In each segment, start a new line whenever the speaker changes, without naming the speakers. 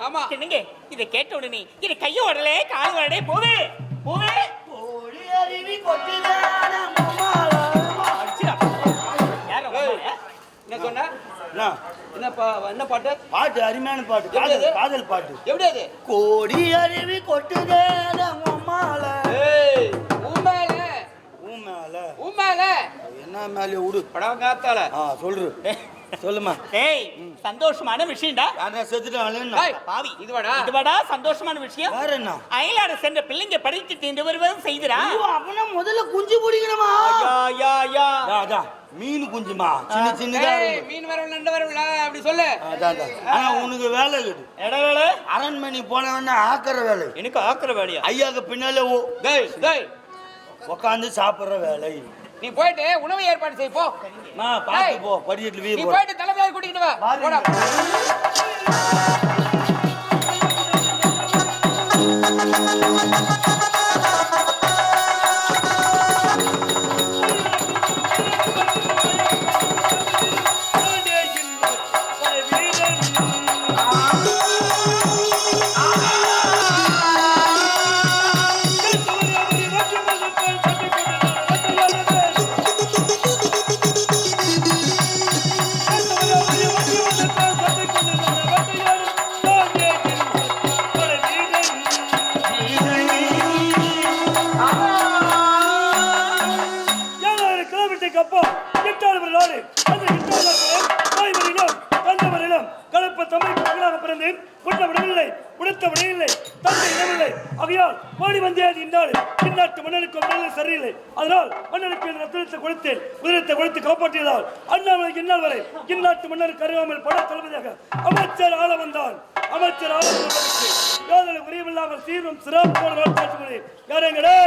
ஆமா.
என்னங்க இதை கேட்ட உடனே இது கைய உடலே கால் உடலே போவே போவே.
கோடி அருவி?
என்ன சொன்ன?
என்ன?
என்ன பா- என்ன பாட்டு?
பாட்டு அருமையான பாட்டு. காதல்? காதல் பாட்டு.
எப்படி அது?
கோடி அருவி கொட்டுதான மம்மாள.
ஏய் ஊமேல
ஊ மேல.
ஊமேல
என்ன மேலே விடு.
படம் காத்தால.
ஆ சொல்று சொல்லுமா.
டேய் சந்தோஷமான விஷயம்டா.
யாரா செத்துட்டாங்களே
ஏய்,
பாவி
இதுவாடா?
இதுவாடா சந்தோஷமான விஷயம்.
வேற என்ன?
அயலாட சென்ற பிள்ளைங்க படித்து தீண்டு வருவதும் செய்திரா
ஐயோ, அப்பனா முதல்ல குஞ்சு பிடிக்கணுமா?
யா யா யா
அதான், அதான். மீன் குஞ்சுமா? சின்ன சின்னதா
ஏய். மீன் வரவில்லை நண்டு வரவில்லை அப்படி சொல்லு.
அதான், அதான். ஆனா உனக்கு வேலை இருக்குது
இடவேளை
அரண்மனை போனவன ஆக்கிற வேலை.
எனக்கு ஆக்குற வேலையா?
ஐயாக்கு பின்னால ஓ
டேய் டேய்.
உட்காந்து சாப்பிடுற வேலை.
நீ போயிட்டு உணவு ஏற்பாடு செய் போ.
நான் பார்த்து
ஏய்,
போ. படிக்கட்டு
நீ
வீடு போ
போயிட்டு தலைமையார் கூட்டிட்டு வா. போடா.
ஏழாயிரம் உடுத்த விடையில்லை தந்தை இடமில்லை. ஆகையால் மாடி வந்தேன் இந்நாடு பின்னாட்டு மன்னனுக்கு மன்னன் சரியில்லை. அதனால் மன்னனுக்கு என் ரத்தனத்தை கொடுத்தேன். உதிரத்தை கொடுத்து காப்பாற்றியதால் அண்ணாமலை இந்நாள் வரை இந்நாட்டு மன்னருக்கு அறியாமல் பட தளபதியாக அமைச்சர் ஆள வந்தான். அமைச்சர் ஆள வந்தவருக்கு யோதனை உரியமில்லாமல் சீரும் போல வாழ்த்தாட்சி மொழி யாரங்களே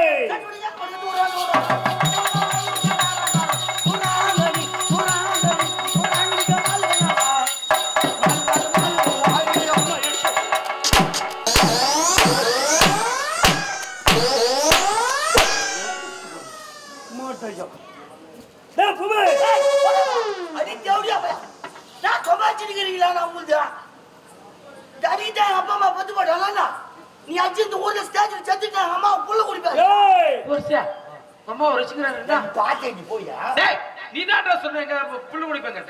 ஏய்
அம்மா வச்சுக்கிறாருடா
பாத்தே நீ போயா
டேய் நீ தான்டா சொன்னீங்க புல்லு குடிப்பேங்க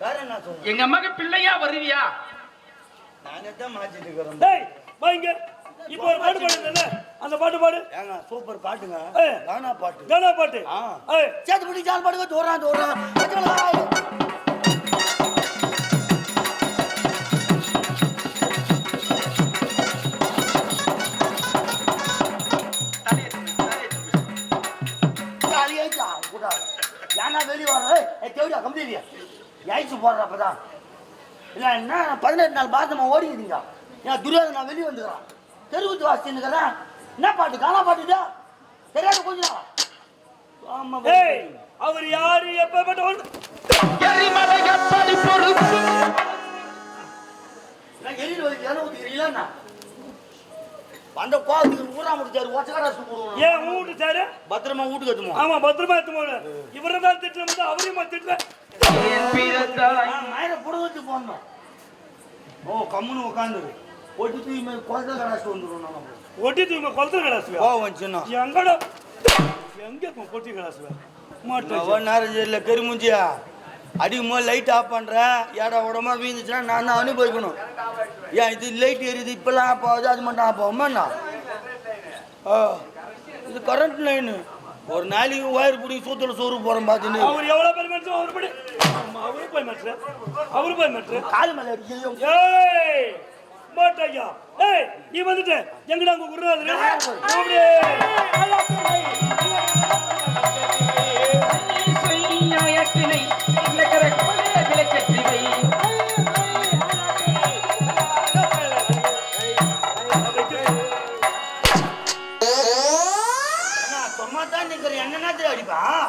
வேற என்ன சொல்ற?
எங்க அம்மாக்கு பிள்ளையா வருவியா?
நாங்க தான் மாத்திட்டு இருக்கிறோம்
டேய் வாங்க இப்போ ஒரு பாட்டு பாடுறேன்ல அந்த பாட்டு பாடு.
ஏங்க சூப்பர் பாட்டுங்க. கானா பாட்டு.
கானா பாட்டு.
ஆ.
ஏய்
சேத்து பிடி சால் பாடுங்க தோறான் தோறான் ஏன்னா வெளியே வர தேவையா கம்பெனியா ஏய்ச்சி போடுறப்பதான் இல்லை என்ன பதினெட்டு நாள் பாத்தமா ஓடிக்கிறீங்க ஏன் துரியோதனை வெளியே வந்துக்கிறேன். தெருவுத்து வாசிச்சுன்னுக்கிறேன் என்ன பாட்டு? காணா பாட்டுடா தெரியாது கொஞ்சம். ஆமா
அவர் யாரு? எப்பப்பட்ட ஒன்று?
நான் எரியில் வச்சு எண்ணெய் ஊற்றிக்கிறீங்களா என்ன? அந்த கோவத்துக்கு ஊரா முடிச்சாரு ஒச்சக்கடா சுடுவோம்
ஏன் வீட்டு சாரு?
பத்திரமா வீட்டுக்கு எத்துமோ
ஆமா பத்திரமா எடுத்து போன இவரை தான் திட்டுற அவரையும் திட்டுற
மயில புட வச்சு போடணும். ஓ கம்முன்னு உட்காந்துரு ஒட்டி மேல குழந்தை கடாச்சு வந்துடும் நம்ம.
ஒட்டி தூங்க குளத்துல கடாசுவா
கோவம் வந்துச்சுன்னா?
எங்கடா? எங்க கடாசுவா மாட்டேன்
அவன் நேரம் இல்லை கருமுஞ்சியா அடிக்கும் போது லைட் ஆஃப் பண்ணுறேன் ஏடா உடம்பா வீந்துச்சுன்னா நான் தான் அனுபவிக்கணும் ஏன் இது லைட் எரியுது இப்பெல்லாம் ஆஃப் ஆகுது அது மட்டும் ஆஃப் ஆகுமா ஆ இது கரண்ட் லைனு ஒரு நாளைக்கு ஒயர் பிடிங்கி சூத்துல சோறு போகிறோம் பார்த்துன்னு
அவர் எவ்வளவு பேர் மனுஷன் அவர் படி அவரு போய் மாற்று அவரு போய் மாற்று
கால் மேலே அடிக்கையும்
ஏய் மாட்டையா ஏய் நீ வந்துட்ட எங்கடா உங்க குருநாதர் அப்படியே
நேரத்தில் அடிப்பான்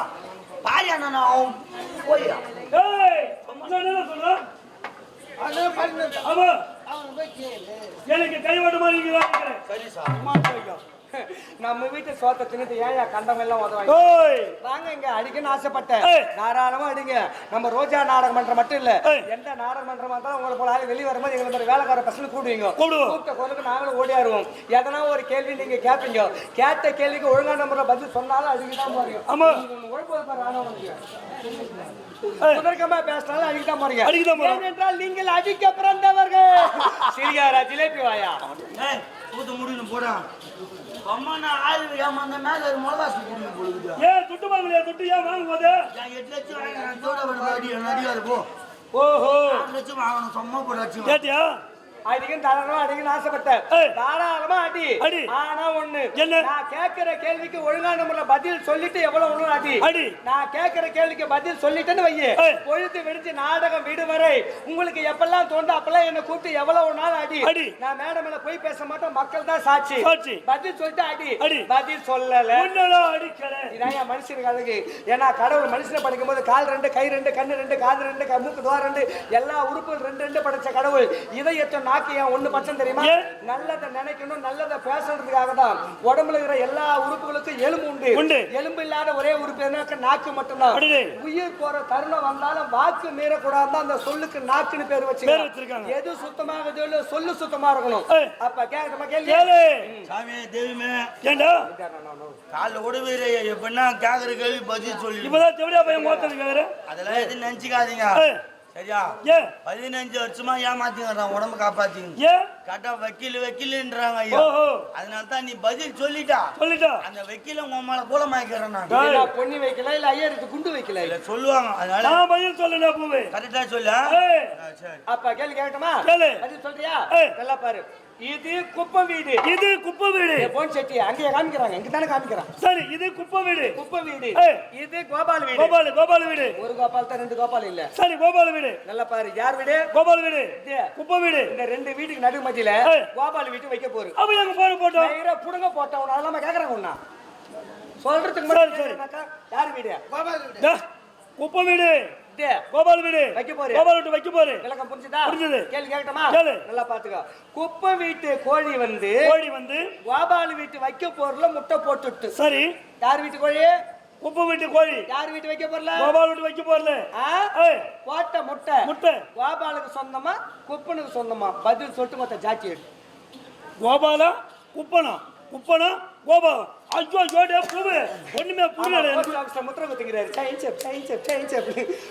பாரு அண்ணா நான்
சொல்றேன் ஆமா. எனக்கு கைவாட்டு மாதிரி
சரி சார்.
நம்ம வீட்டு சோத்த தின்னுட்டு ஏன் கண்டம் எல்லாம் உதவாங்க
ஓய்!
வாங்க இங்க அடிக்கணும்னு ஆசைப்பட்டேன். தாராளமா அடிங்க. நம்ம ரோஜா நாடக மன்றம் மட்டும் இல்ல. எந்த நாடக மன்றமா இருந்தாலும் உங்களை போல ஆளு வெளியே வரும்போது எங்களை மாதிரி வேலைக்கார பசங்க கூடுவீங்க. கூப்பிட்ட குரலுக்கு நாங்களும் ஓடியாருவோம். எதனா ஒரு கேள்வி நீங்க கேட்பீங்க கேட்ட கேள்விக்கு ஒழுங்கான முறை பதில் சொன்னாலும் அடிக்கதான் போறீங்க.
ஆமா.
உழைப்பு பாரு ஆனவனுக்கு
ஏய்.
சுதர்க்கமா பேசினாலும் அடிக்கதான் போறீங்க.
அடிக்கத்தான் போறோம்.
ஏனென்றால் நீங்கள் அடிக்க பிறந்தவர்கள். சிரிகாரா ஜிலேபி வாயா.
ஏய் ஊத்து முடியணும் போடா. அம்மா நான் ஆள் ஏமாந்த மேல ஒரு மிளகாசி குடிக்க பொழுது
ஏன் துட்டு வாங்கலையா துட்டு? ஏன் வாங்க போது
நான் எட்டு லட்சம் வாங்கினேன். தோட வருது அடி நடிகாரு போ.
ஓஹோ.
ஆறு லட்சம் வாங்கணும். சும்மா போட வச்சு
கேட்டியா?
அடிக்கும் தாராளமா அடிக்கணும் ஆசைப்பட்டேன். தாராளமா அடி
அடி.
ஆனா ஒண்ணு
என்ன?
நான் கேட்கிற கேள்விக்கு ஒழுங்கான முறையில பதில் சொல்லிட்டு எவ்வளவு ஒண்ணு அடி
அடி.
நான் கேட்கிற கேள்விக்கு பதில் சொல்லிட்டேன்னு வையே. பொழுது விடிஞ்சு நாடகம் விடுவரை உங்களுக்கு எப்பெல்லாம் தோண்டு அப்பெல்லாம் என்ன கூப்பிட்டு எவ்வளவு நாள் அடி
அடி.
நான் மேடம் போய் பேச மாட்டேன் மக்கள் தான் சாட்சி
சாட்சி.
பதில் சொல்லிட்டு அடி
அடி.
பதில் சொல்லல
அடிக்கல
இதான் என் மனுஷனுக்கு அழகு ஏன்னா கடவுள் மனுஷனை படைக்கும் போது கால் ரெண்டு கை ரெண்டு கண்ணு ரெண்டு காது ரெண்டு மூக்கு துவா ரெண்டு எல்லா உறுப்புகள் ரெண்டு ரெண்டு படைச்ச கடவுள் இதயத்தை நாக்கு ஏன் ஒண்ணு பட்சம் தெரியுமா? நல்லதை நினைக்கணும் நல்லதை பேசுறதுக்காக தான் உடம்புல இருக்கிற எல்லா உறுப்புகளுக்கும் எலும்பு உண்டு.
உண்டு.
எலும்பு இல்லாத ஒரே உறுப்பு நாக்கு மட்டும்தான். உயிர் போற தருணம் வந்தாலும் வாக்கு மீறக்கூடாது அந்த சொல்லுக்கு நாக்குன்னு பேர் வச்சு
வச்சிருக்காங்க.
எது சுத்தமாக சொல்லு சொல்லு சுத்தமா இருக்கணும். அப்ப கேட்கணுமா கேள்வி
கேளு.
சாமி தெய்வமே.
ஏண்டா?
காலைல உடவே எப்படின்னா கேக்குற கேள்வி பதில் சொல்லி
இப்பதான் தெவடியா பையன் மோத்தது கேக்குற
அதெல்லாம் எதுவும் நினைச்சுக்காதீங்க. சரியா?
ஏன்
பதினஞ்சு வருஷமா ஏமாத்திங்கிறான் உடம்பு காப்பாத்திங்க.
ஏன்
கரெக்டா வக்கீல் வக்கீல்ன்றாங்க ஐயா.
ஓஹோ.
அதனால தான் நீ பதில் சொல்லிட்டா.
சொல்லிட்டா.
அந்த வக்கீல உங்க மேல கூலமாக்கிறேன் நான்.
பொன்னி வைக்கல இல்ல ஐயருக்கு குண்டு வைக்கல?
இல்ல சொல்லுவாங்க. அதனால
நான் பதில் சொல்லல பூவே.
கரெக்டா சொல்லு
அப்ப கேள்வி கேட்கட்டுமா?
கேளு.
அது சொல்றியா. நல்லா பாரு. இது குப்பை வீடு.
இது குப்பை வீடு.
போன் செட்டி அங்கேயே காமிக்கிறாங்க இங்க தானே காமிக்கிறான்.
சரி இது குப்பை வீடு.
குப்பை வீடு. இது கோபால் வீடு.
கோபால் கோபால் வீடு.
ஒரு கோபால் தான் ரெண்டு கோபால் இல்ல.
சரி கோபால் வீடு.
நல்லா பாரு யார் வீடு?
கோபால் வீடு. குப்பை வீடு.
இந்த ரெண்டு வீட்டுக்கு நடு மத்தியில. கோபால் வீட்டு வைக்க போரு
அப்ப எங்க போன போட்டோம்?
நேரா புடுங்க போட்டவன அதெல்லாம் கேக்குறாங்க உன்ன. சொல்றதுக்கு முன்னாடி யார் வீடு? கோபால் வீடு
குப்பை வீடு. கோபால் வீடு.
வைக்க போரு.
கோபால் வீட்டு வைக்க போரு
விளக்கம் புரிஞ்சுதா?
புரிஞ்சுது.
கேள்வி கேட்கட்டுமா
கேளு.
நல்லா பாத்துக்கோ. குப்பை வீட்டு கோழி வந்து
கோழி வந்து
கோபால் வீட்டு வைக்க போறல முட்டை போட்டுட்டு.
சரி.
யார் வீட்டு கோழி?
குப்பை வீட்டு கோழி.
யார் வீட்டு வைக்க போறல
கோபால் வீட்டு வைக்க போறல
போட்ட முட்டை.
முட்டை.
கோபாலுக்கு சொந்தமா? குப்பனுக்கு சொந்தமா? பதில் சொல்லிட்டு மொத்த எடு.
கோபாலா? குப்பனா? குப்பனா? கோபாலம் ஐயோ ஜோடியா பூவு ஒண்ணுமே புரியல
போஸ்ட் ஆஃபீஸ்ல முத்திரை குத்திக்கிறாரு. சைன் செப் சைன் செப் சைன் செப்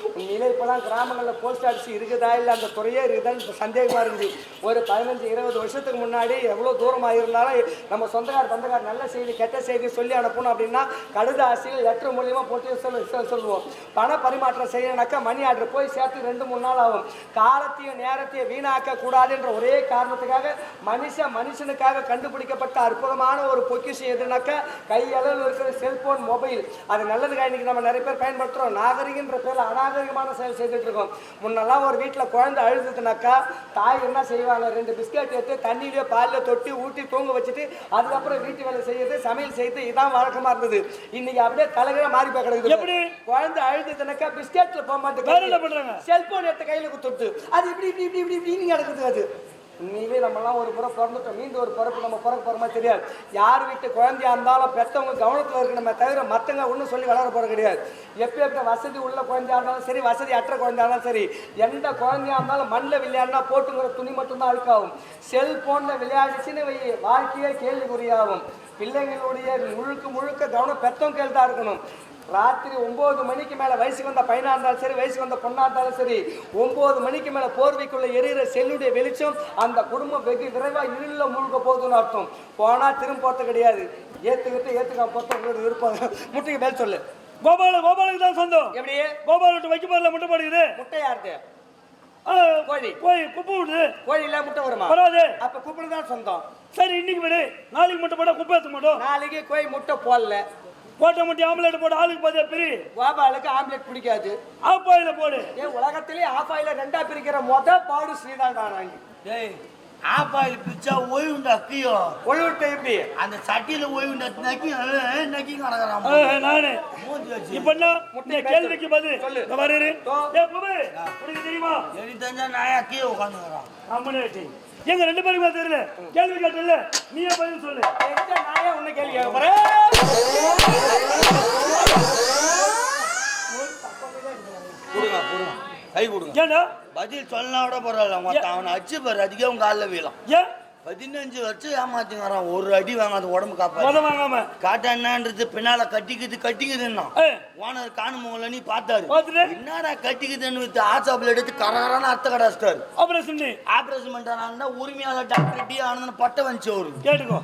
உண்மையிலே இப்பெல்லாம் கிராமங்கள்ல போஸ்ட் ஆஃபீஸ் இருக்குதா இல்ல அந்த துறையே இருக்குதான்னு சந்தேகமா இருக்குது. ஒரு பதினஞ்சு இருபது வருஷத்துக்கு முன்னாடி எவ்வளவு தூரமா இருந்தாலும் நம்ம சொந்தக்கார சொந்தக்கார நல்ல செய்தி கெட்ட செய்தி சொல்லி அனுப்பணும் அப்படின்னா கடுதாசியில் லெட்டர் மூலியமா போட்டு சொல்ல- சொல்லுவோம். பண பரிமாற்றம் செய்யணும்னாக்கா மணி ஆர்டர் போய் சேர்த்து ரெண்டு மூணு நாள் ஆகும். காலத்தையும் நேரத்தையும் வீணாக்க கூடாதுன்ற ஒரே காரணத்துக்காக மனுஷன் மனுஷனுக்காக கண்டுபிடிக்கப்பட்ட அற்புதமான ஒரு பொக்கிஷம் எதுனாக்கா கையளவில் இருக்கிற செல்போன் மொபைல் அது நல்லதுக்காக இன்னைக்கு நம்ம நிறைய பேர் பயன்படுத்துறோம். நாகரிகன்ற பேர்ல அநாகரிகமான செயல் செய்துட்டு இருக்கோம் முன்னெல்லாம் ஒரு வீட்டில் குழந்தை அழுதுதுனாக்கா தாய் என்ன செய்வாங்க? ரெண்டு பிஸ்கட் எடுத்து தண்ணியிலே பாலில் தொட்டி ஊட்டி தூங்க வச்சுட்டு அதுக்கப்புறம் வீட்டு வேலை செய்யறது சமையல் செய்யறது இதான் வழக்கமா இருந்தது. இன்னைக்கு அப்படியே தலைகிற மாறி போய் கிடக்குது.
எப்படி?
குழந்தை அழுதுதுனாக்கா பிஸ்கெட்ல போக
பண்றாங்க
செல்போன் எடுத்து கையில குத்துட்டு அது இப்படி இப்படி இப்படி இப்படி இப்படின்னு கிடக்குது அது. உண்மையிலே நம்மலாம் ஒரு முறை பிறந்துட்டோம். மீண்டும் ஒரு பிறப்பு நம்ம பிறக்க போகிறோமா தெரியாது. யார் வீட்டு குழந்தையா இருந்தாலும் பெற்றவங்க கவனத்தில் இருக்கணுமே தவிர மற்றவங்க ஒன்றும் சொல்லி வளர போகிறது கிடையாது. எப்போ எப்போ வசதி உள்ள குழந்தையாக இருந்தாலும் சரி வசதி அற்ற குழந்தையாக இருந்தாலும் சரி எந்த குழந்தையாக இருந்தாலும் மண்ணில் விளையாடினா போட்டுங்கிற துணி மட்டும்தான் அழுக்காகும். செல்ஃபோனில் விளையாடிச்சுன்னு வை வாழ்க்கையே கேள்விக்குறியாகும். பிள்ளைங்களுடைய முழுக்க முழுக்க கவனம் பெற்றவங்க கையில் தான் இருக்கணும். ராத்திரி ஒன்பது மணிக்கு மேல வயசுக்கு வந்த பையனா இருந்தாலும் சரி வயசுக்கு வந்த பொண்ணா இருந்தாலும் சரி ஒன்பது மணிக்கு மேல போர்வைக்குள்ள எரியிற செல்லுடைய வெளிச்சம் அந்த குடும்பம் வெகு விரைவா இருள மூழ்க போகுதுன்னு அர்த்தம். போனா திரும்ப போறது கிடையாது. ஏத்துக்கிட்டு ஏத்துக்காம போறது உங்களோட விருப்பம். முட்டைக்கு மேல் சொல்லு.
கோபால கோபாலுக்கு தான் சொந்தம்.
எப்படி?
கோபால் வீட்டு வைக்க போறல முட்டை போடுது
முட்டை யாருது
ஆ,
கோழி.
கோழி குப்பை விடுது
கோழி இல்ல முட்டை வருமா?
வராது.
அப்ப கூப்பிடு தான் சொந்தம்.
சரி இன்னைக்கு விடு. நாளைக்கு முட்டை போட குப்பை ஏற்ற மாட்டோம்.
நாளைக்கு கோழி முட்டை போடல.
கோட்டை முட்டை ஆம்லேட் போட்டு ஆளுக்கு பாதியா பிரி?
கோபாலுக்கு ஆம்லெட் பிடிக்காது.
ஆப்பாயில போடு.
ஏன் உலகத்திலே ஆஃப் ஆயில ரெண்டா பிரிக்கிற மொத பாடு ஸ்ரீதான்
டேய் ஆப்பாயில் பிச்சா ஓய்வுண்டு அக்கியோ
ஒழுவிட்ட எப்படி?
அந்த சட்டியில ஓய்வுண்டு நக்கி நக்கி கிடக்குறான்.
ஆ, நானு. இப்ப என்ன? இந்த கேள்விக்கு பதில்.
சொல்லு.
பூவே, உனக்கு தெரியுமா?
எனக்கு தெரிஞ்சா நாயா கீழே உட்காந்துக்கிறான்
அம்மனே வெட்டி. எங்க ரெண்டு பேருக்குமே தெரியல. கேள்வி கேட்டல நீயே பதில் சொல்லு.
எங்க நாயே உன்னை கேள்வி கேட்க போறேன்
கொடுங்க கொடுங்க. கை கொடுங்க.
ஏன்னா
பதில் சொல்லலாம் விட பரவாயில்ல. மொத்தம் அவனை அடிச்சு பாரு. அதுக்கே உங்க காலில் வீழலாம்.
ஏன்
பதினஞ்சு வருஷம் ஏமாத்திங்கிறான் ஒரு அடி வாங்காத உடம்பு காப்பாத்து.
முத வாங்காம?
காட்டான்றது பின்னால கட்டிக்குது கட்டிக்குதுன்னா. ஓனர் காணுமோல நீ பார்த்தாரு? என்னடா கட்டிக்குதுன்னு வித்து ஆசாப்பில் எடுத்து கரகரான அர்த்த கடாச்சிட்டாரு
அப்புறம் சொன்னி
ஆபரேஷன் பண்றானா உரிமையாளர் டாக்டர் டி ஆனந்தன் பட்டம் வந்துச்சு அவருக்கு
கேட்டுக்கோ.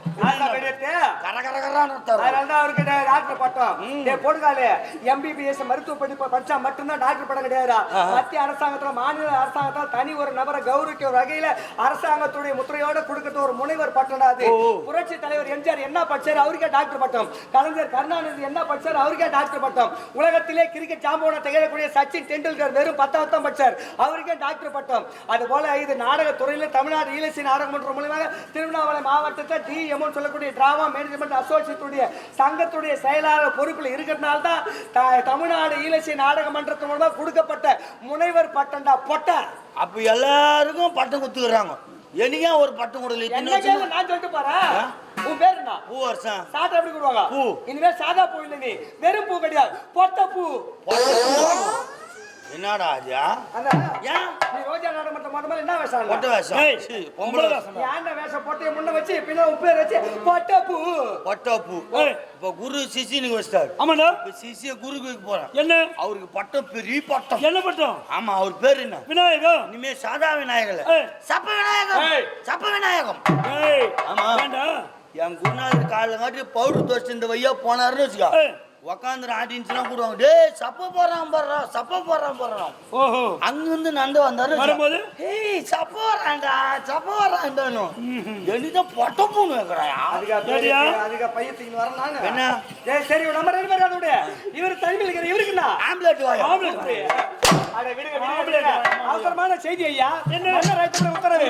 கரகரகரான
அதனால தான் அவருக்கு டா- டாக்டர் பட்டம். டேய் போடுகாலே எம்பிபிஎஸ் மருத்துவ படிப்பு படிச்சா மட்டும்தான் டாக்டர் பட்டம் கிடையாதா மத்திய அரசாங்கத்துல மாநில அரசாங்கத்துல தனி ஒரு நபரை கௌரவிக்க ஒரு வகையில அரசாங்கத்துடைய முத்திரையோட கொடுக்கறது ஒரு முனைவர் பட்டம்டா அது புரட்சி தலைவர் எம்ஜிஆர் என்ன படிச்சாரு? அவருக்கே டாக்டர் பட்டம். கலைஞர் கருணாநிதி என்ன படிச்சாரு? அவருக்கே டாக்டர் பட்டம். உலகத்திலே கிரிக்கெட் சாம்பியனை திகழக்கூடிய சச்சின் டெண்டுல்கர் வெறும் பத்தாவது தான் படிச்சார். அவருக்கே டாக்டர் பட்டம். அது போல இது நாடக துறையில தமிழ்நாடு ஈழசி நாடகமன்ற மூலமாக திருவண்ணாமலை மாவட்டத்தை டிஎம்னு சொல்லக்கூடிய டிராமா மேனேஜ்மெண்ட் அசோசியேட்டுடைய சங்கத்துடைய செயலாளர் பொறுப்பில் இருக்கிறதுனால தான் தமிழ்நாடு ஈழசி நாடக மன்றத்தின் மூலமா கொடுக்கப்பட்ட முனைவர் பட்டம்டா பொட்ட.
அப்ப எல்லாருக்கும் பட்டம் குத்துக்கிறாங்க எனக்கே ஒரு பட்டம் கொடுக்கல?
என்ன
வருஷமா?
நான் சொல்லிட்டு போறேன் உன் பேர் என்ன?
பூ வருஷம்
சாட்டை எப்படி கொடுவாங்க
பூ.
இனிமே சாதா பூ இல்லை நீ. வெறும் பூ கிடையாது. பொட்ட பூ?
என்னடா ஆஜா ஏன்?
நீ ரோஜா மாதிரி என்ன வேஷம்
பொட்டை வேஷம். பொம்பளை வேஷம்.
ஏன்டா வேஷம் பொட்டைய முன்ன வச்சு பின்ன உப்பேர் வச்சு பொட்ட பூ
பட்டா பூ
ஏய்.
இப்ப குரு சிசினுக்கு வச்சிட்டாரு.
ஆமாண்டா.
இப்ப சிசிய குருக்கு போறேன்
என்ன?
அவருக்கு பட்டம் பெரிய பட்டம்.
என்ன பட்டம்?
ஆமா அவர் பேர் என்ன?
விநாயகம்.
இனிமே சாதா விநாயகர். சப்ப விநாயகம். சப்ப விநாயகம்.
ஏய்.
ஆமா. என் குருநாதர் காலைல காட்டி பவுடர் தோச்சு இந்த வையா போனாருன்னு வச்சுக்கோ.
ஏய்.
உக்காந்து ஆடியன்ஸ்லாம் கூடுவாங்க. டேய் சப்ப போறான் போடுறான் சப்ப போறான் போடுறான்
ஓஹோ.
அங்கிருந்து நண்டு வந்தாரு.
வரும்போது?
ஏய் சப்ப வரான்டா சப்ப வரான்டானு எனக்கு பொட்ட பூன்னு வைக்கிறான்
அதுக்கா பையத்துக்கு நானு.
என்ன?
ஏய் சரி நம்ம ரெண்டு பேரும் அதோட இவர் தனிமையில் இருக்கிற இவருக்குண்ணா
ஆம்லெட் வாயா?
ஆம்பளை
அட விடுங்க விடுங்க, விடுங்க. அவசரமான செய்தி ஐயா.
என்ன?
என்ன ரைட்டு உத்தரவு.